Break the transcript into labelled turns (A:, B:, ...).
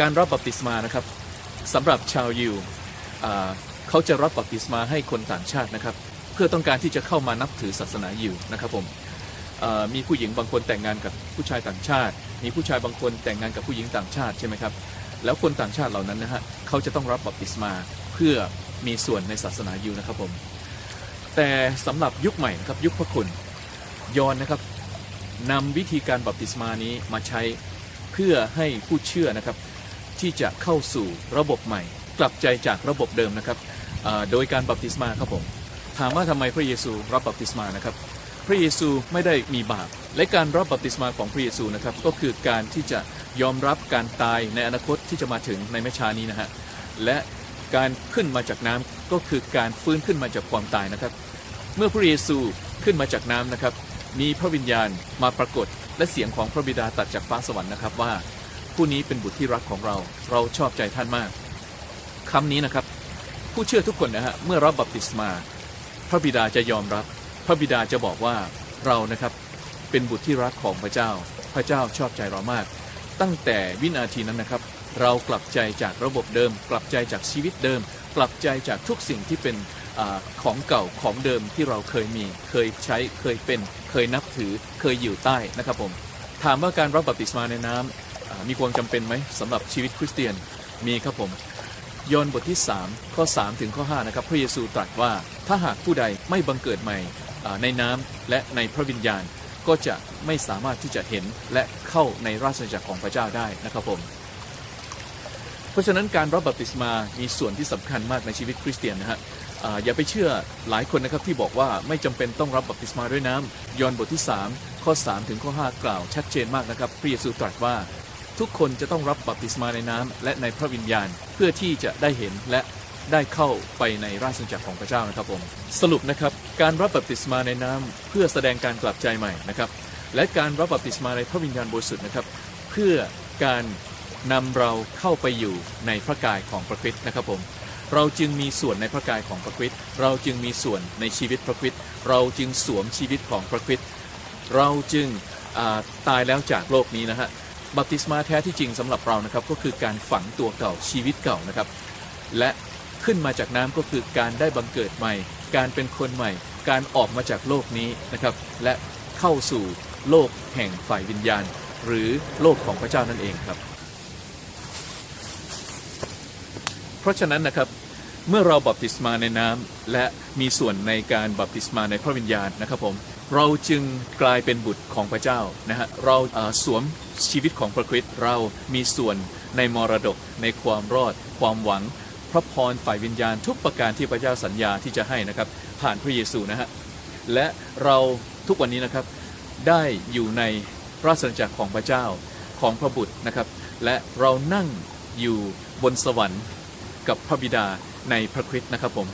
A: การรับบัพติศมานะครับสำหรับชาวยิวเขาจะรับบัพติศมาให้คนต่างชาตินะครับ เพื่อต้องการที่จะเข้ามานับถือศาสนายิวนะครับผมมีผู้หญิงบางคนแต่งงานกับผู้ชายต่างชาติ มีผู้ชายบางคนแต่งงานกับผู้หญิงต่างชาติใช่ไหมครับแล้วคนต่างชาติเหล่านั้นนะฮะเขาจะต้องรับบัพติศมาเพื่อมีส่วนในศาสนายิวนะครับผมแต่สำหรับยุคใหม่นะครับยุคพระคุณยอนนะครับนำวิธีการบัพติศมานี้มาใช้เพื่อให้ผู้เชื่อนะครับ ที่จะเข้าสู่ระบบใหม่ กลับใจจากระบบเดิมนะครับโดยการบัพติศมาครับผมถามว่าทำไมพระเยซูรับบัพติศมานะครับ พระเยซูไม่ได้มีบาป และการรับบัพติศมาของพระเยซูนะครับก็คือการที่จะยอมรับการตายในอนาคตที่จะมาถึงในไม่ชานี้นะฮะและการขึ้นมาจากน้ำก็คือการฟื้นขึ้นมาจากความตายนะครับ เมื่อพระเยซูขึ้นมาจากน้ำนะครับ มีพระวิญญาณมาปรากฏและเสียงของพระบิดาตัดจากฟ้าสวรรค์นะครับว่า ผู้นี้เป็นบุตรที่รักของเรา เราชอบใจท่านมาก คำนี้นะครับ ผู้เชื่อทุกคนนะฮะเมื่อรับบัพติศมา พระบิดาจะยอมรับ พระบิดาจะบอกว่าเรานะครับเป็นบุตรที่รักของพระเจ้า พระเจ้าชอบใจเรามาก ตั้งแต่วินาทีนั้นนะครับ เรากลับใจจากระบบเดิม กลับใจจากชีวิตเดิม กลับใจจากทุกสิ่งที่เป็นอของเก่าของเดิมที่เราเคยมี เคยใช้ เคยเป็น เคยนับถือ เคยอยู่ใต้นะครับผม ถามว่าการรับบัพติศมาในน้ำอ่า มีความจำเป็นไหมสำหรับชีวิตคริสเตียนมีครับผม ยอห์นบทที่ 3 ข้อ 3 ถึงข้อ 5 นะครับ พระเยซูตรัสว่าถ้าหากผู้ใดไม่บังเกิดใหม่ในน้ำและในพระวิญญาณก็จะไม่สามารถที่จะเห็นและเข้าในราชอาณาจักรของพระเจ้าได้นะครับผม เพราะฉะนั้นการรับบัพติศมามีส่วนที่สำคัญมากในชีวิตคริสเตียนนะฮะอย่าไปเชื่อหลายคนนะครับที่บอกว่าไม่จำเป็นต้องรับบัพติศมาด้วยน้ำยอห์นบทที่ 3 ข้อ 3 ถึงข้อ 5 กล่าวชัดเจนมากนะครับ พระเยซูตรัสว่า ทุกคนจะต้องรับบัพติศมาในน้ำและในพระวิญญาณเพื่อที่จะได้เห็นและได้เข้าไปในราชอาณาจักรของพระเจ้านะครับผมสรุปนะครับการรับบัพติศมาในน้ำเพื่อแสดงการกลับใจใหม่นะครับและการรับบัพติศมาในพระวิญญาณบริสุทธิ์นะครับ เพื่อการนำเราเข้าไปอยู่ในพระกายของพระคริสต์นะครับผมเราจึงมีส่วนในพระกายของพระคริสต์เราจึงมีส่วนในชีวิตพระคริสต์เราจึงสวมชีวิตของพระคริสต์เราจึงตายแล้วจากโลกนี้นะฮะ บัพติศมาแท้ที่จริงสำหรับเรานะครับก็คือการฝังตัวเก่าชีวิตเก่านะครับ และขึ้นมาจากน้ำก็คือการได้บังเกิดใหม่ การเป็นคนใหม่ การออกมาจากโลกนี้นะครับ และเข้าสู่โลกแห่งฝ่ายวิญญาณ หรือโลกของพระเจ้านั่นเองครับ เพราะฉะนั้นนะครับเมื่อเราบัพติศมาในน้ำและมีส่วนในการบัพติศมาในพระวิญญาณนะครับผม เราจึงกลายเป็นบุตรของพระเจ้านะฮะเราสวมชีวิตของพระคริสต์เรามีส่วนในมรดกในความรอด ความหวัง พระพรฝ่ายวิญญาณทุกประการที่พระเจ้าสัญญาที่จะให้นะครับ ผ่านพระเยซูนะฮะและเราทุกวันนี้นะครับได้อยู่ในราชอาณาจักรของพระเจ้าของพระบุตรนะครับ และเรานั่งอยู่บนสวรรค์กับพระบิดาในพระคริสต์นะครับผม